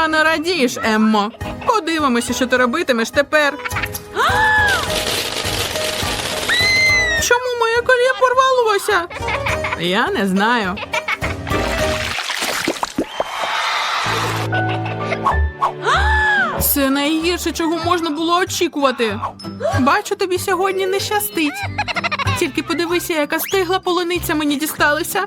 Рано радієш, Еммо. Подивимося, що ти робитимеш тепер. Чому моє коліє порвалося? Я не знаю. Це найгірше, чого можна було очікувати. Бачу, тобі сьогодні не щастить. Тільки подивися, яка стигла полуниця мені дісталася.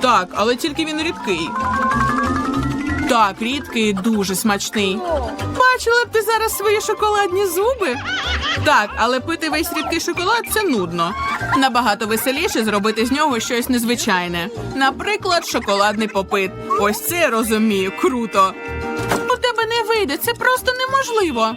Так, але тільки він рідкий. Так, рідкий дуже смачний. Бачила б ти зараз свої шоколадні зуби? Так, але пити весь рідкий шоколад це нудно. Набагато веселіше зробити з нього щось незвичайне. Наприклад, шоколадний попит. Ось це я розумію, круто. У тебе не вийде, це просто неможливо.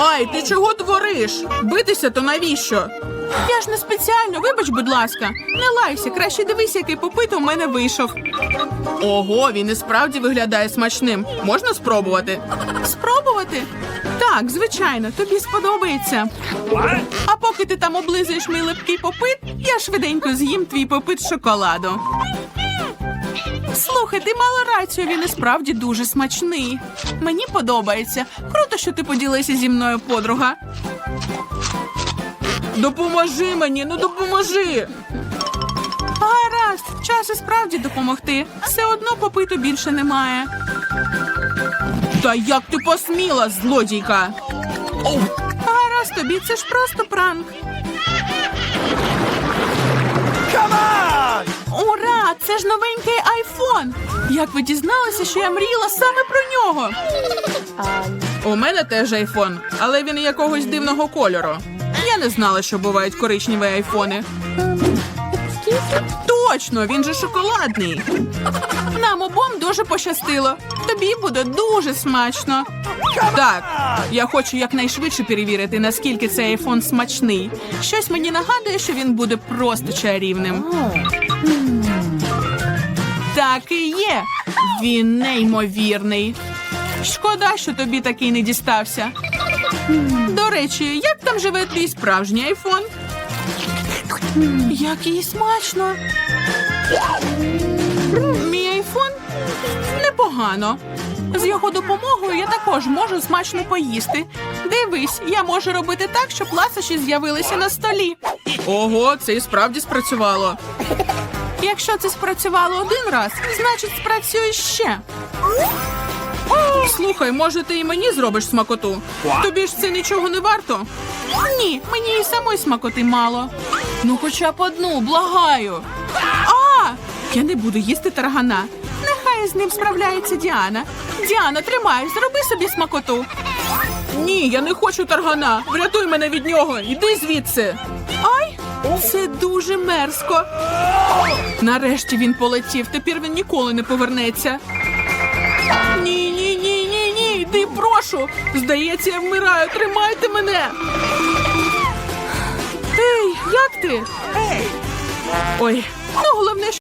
Ай, ти чого твориш? Битися то навіщо? Я ж не спеціально, вибач, будь ласка. Не лайся, краще дивись, який попит у мене вийшов. Ого, він і справді виглядає смачним. Можна спробувати? Спробувати? Так, звичайно, тобі сподобається. А поки ти там облизуєш мій липкий попит, я швиденько з'їм твій попит з шоколаду. Слухай, ти мала рацію, він і справді дуже смачний. Мені подобається. Круто, що ти поділися зі мною, подруга. Допоможи мені, ну допоможи. Гаразд, час і справді допомогти. Все одно попиту більше немає. Та як ти посміла, злодійка? Гаразд тобі, це ж просто пранк. Come on! Ура! Це ж новенький айфон! Як ви дізналися, що я мріяла саме про нього? У мене теж айфон, але він якогось дивного кольору. Я не знала, що бувають коричневі айфони. Точно, він же шоколадний. Нам обом дуже пощастило. Тобі буде дуже смачно. Так, я хочу якнайшвидше перевірити, наскільки цей айфон смачний. Щось мені нагадує, що він буде просто чарівним. Так і є. Він неймовірний. Шкода, що тобі такий не дістався. До речі, як там живе твій справжній айфон? Який смачно. Мій айфон непогано. З його допомогою я також можу смачно поїсти. Дивись, я можу робити так, щоб ласощі з'явилися на столі. Ого, це і справді спрацювало. Якщо це спрацювало один раз, значить спрацює ще. Слухай, може, ти і мені зробиш смакоту? Тобі ж це нічого не варто? Ні, мені і самої смакоти мало. Ну, хоча б одну, благаю. А! Я не буду їсти таргана. Нехай з ним справляється Діана. Діана, тримай, зроби собі смакоту. Ні, я не хочу таргана. Врятуй мене від нього. Іди звідси. Це дуже мерзко. Нарешті він полетів. Тепер він ніколи не повернеться. Ні, ні, ні, ні, ні. Йди, прошу. Здається, я вмираю. Тримайте мене. Ей, як ти? Ой, ну головне,